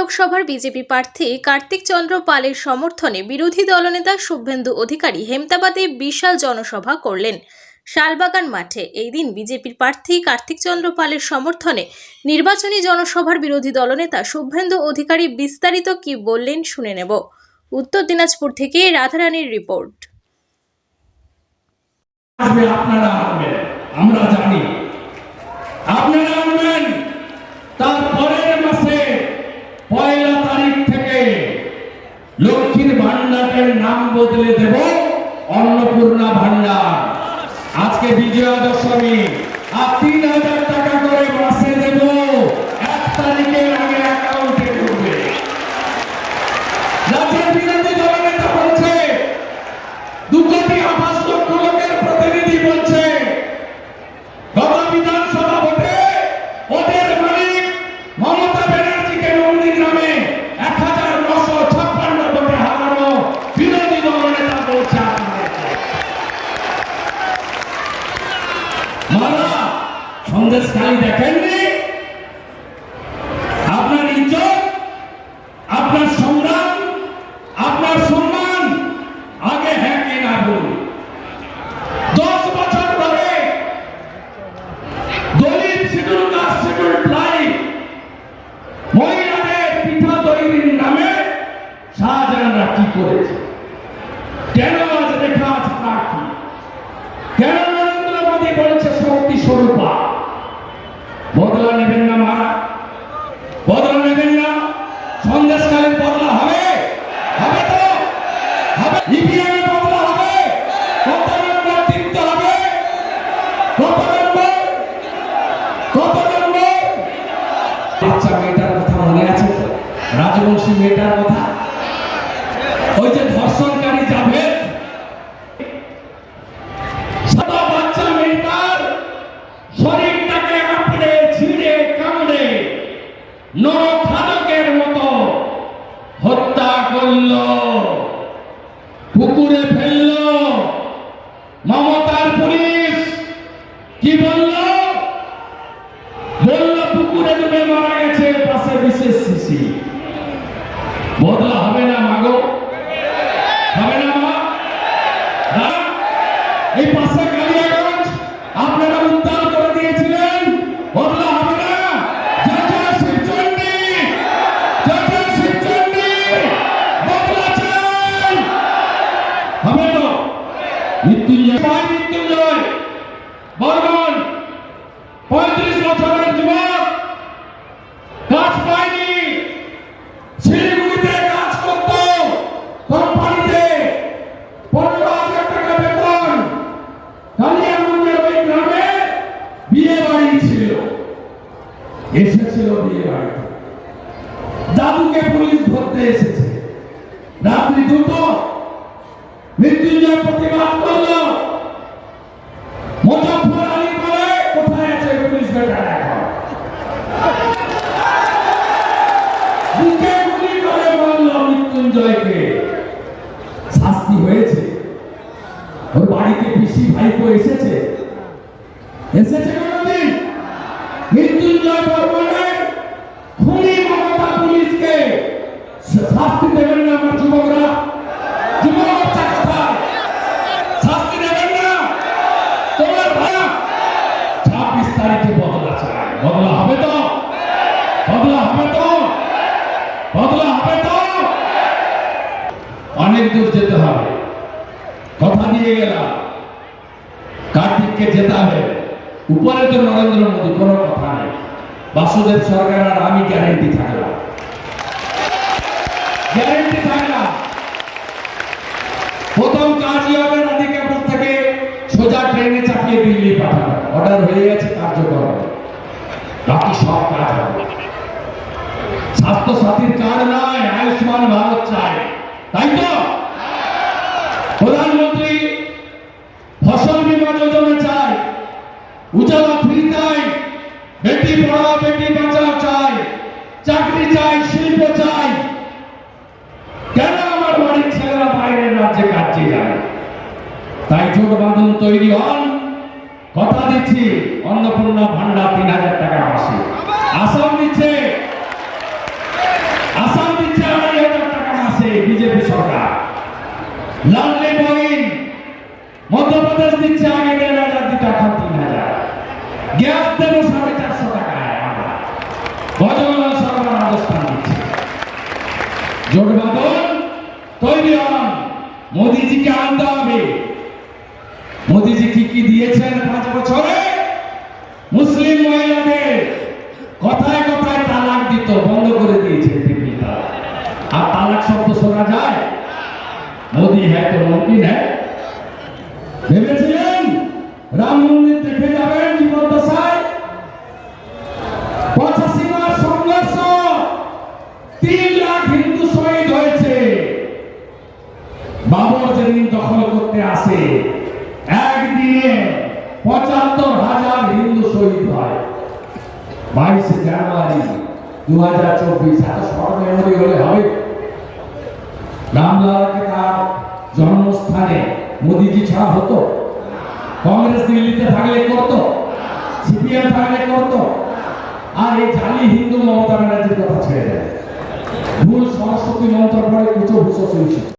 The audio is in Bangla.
লোকসভার বিজেপি প্রার্থী কার্তিক চন্দ্র পালের সমর্থনে বিরোধী দলনেতা শুভেন্দু অধিকারী হেমতাবাদে বিশাল জনসভা করলেন। শালবাগান মাঠে এই দিন বিজেপির প্রার্থী কার্তিক চন্দ্র পালের সমর্থনে নির্বাচনী জনসভার বিরোধী দলনেতা শুভেন্দু অধিকারী বিস্তারিত কি বললেন শুনে নেব। উত্তর দিনাজপুর থেকে রাধারানীর রিপোর্ট। আমরা জানি। আপনারা আনবেন তার পরের মাসে পয়লা তারিখ থেকে লক্ষ্মীর ভান্ডারের নাম বদলে দেব অন্নপূর্ণা ভান্ডার। আজকে বিজয়া দশমী। আর তিন হাজার টাকা করে মাসে দেব। এক তারিখের আগে অ্যাকাউন্টে ঢুকবে। রাজ্যের বিরোধী দলনেতা বলছে, দু কোটি আঠাশ লক্ষ লোকের সন্দেশ খালি আপনার ইজ্জত, আপনার সংগ্রাম আপনার সম্মান আগে হ্যাঁ না বলুন। বছর নামে করেছে কেন আজ রেখা আছে তার কি কেন নরেন্দ্র মোদী বলছে শক্তি স্বরূপা বদলা নেবেন না মারা বদলা নেবেন না সন্দেশকালীন বদলা হবে হবে তো হবে ইভিএম এ বদলা হবে কত নম্বর দিতে হবে কত নম্বর কত নম্বর বাচ্চা মেয়েটার কথা মনে আছে? রাজবংশী মেয়েটার কথা? ওই যে ধর্ষণকারী যাবে। মতো হত্যা করল। ফেলল। মমতার পুলিশ কি বলল? এই পাশে এসেছিল বিয়ে দাদুকে পুলিশ ধরতে এসেছে। রাত্রি দুটো মৃত্যুঞ্জয় প্রতিবাদ করল। মুজফর আলী বলে, কোথায় আছে পুলিশ বেটারা এখন বুকে গুলি করে বলল মৃত্যুঞ্জয়কে, শাস্তি হয়েছে। ওর বাড়িতে পিসি ভাইপো এসেছে। এসেছে বদলা হবে তো? বদলা হবে তো? বদলা হবে তো? অনেক দূর যেতে হবে। কথা দিয়ে গেলাম। কার্তিককে জেতাবে উপরে তো নরেন্দ্র মোদী, কোনো কথা নেই। বাসুদেব সরকার আর আমি গ্যারেন্টি থাকলাম। গ্যারেন্টি থাকলাম। প্রথম কাজই হবে রাধিকাপুর থেকে সোজা ট্রেনে চাপিয়ে দিল্লি পাঠানো অর্ডার হয়ে গেছে কার্যকর হবে। বাকি সব কাজ হবে। স্বাস্থ্য সাথীর কার্ড নয়, আয়ুষ্মান ভারত চাই। তাই তো? প্রধানমন্ত্রী ফসল বীমা যোজনা চাই। উজালা ফ্রি চাই। বেটি পড়াও বেটি চাই। চাকরি চাই, শিল্প চাই। কেন আমার বাড়ির ছেলেরা বাইরের রাজ্যে কাজে যায়? তাই জোট বাঁধন তৈরি হন। কথা দিচ্ছি, অন্নপূর্ণা ভান্ডার তিন হাজার টাকা মাসে আসাম দিচ্ছে বিজেপি সরকার লাডলি বহিন মধ্যপ্রদেশ দিচ্ছে আগে দেড় হাজার দিতে এখন তিন হাজার গ্যাস দেবো সাড়ে চারশো টাকায় আমরা গজমলা সরকার রাজস্থান দিচ্ছে জোট বাঁধন তৈরি হন মোদিজিকে আনতে হবে। মোদিজি কি কি দিয়েছেন পাঁচ বছরে? মুসলিম মহিলাদের কথায় কথায় তালাক দিত, বন্ধ করে দিয়েছে তালাক আর তালাক শব্দ শোনা যায়? মোদি হ্যাঁ তো মুমকিন হ্যাঁ? ভেবেছিলেন দখল করতে আসে। একদিনে পঁচাত্তর হাজার হিন্দু শহীদ হয়। বাইশে জানুয়ারি দু হাজার চব্বিশ, এত শর্ট হলে হবে। রামলালাকে তার জন্মস্থানে মোদিজি ছাড়া হতো। কংগ্রেস দিল্লিতে থাকলে করতো। সিপিএম থাকলে করতো। আর এই জালি হিন্দু মমতা ব্যানার্জির কথা ছেড়ে দেয় ভুল সরস্বতী মন্ত্র পরে কুচো ভূষো শুনছি।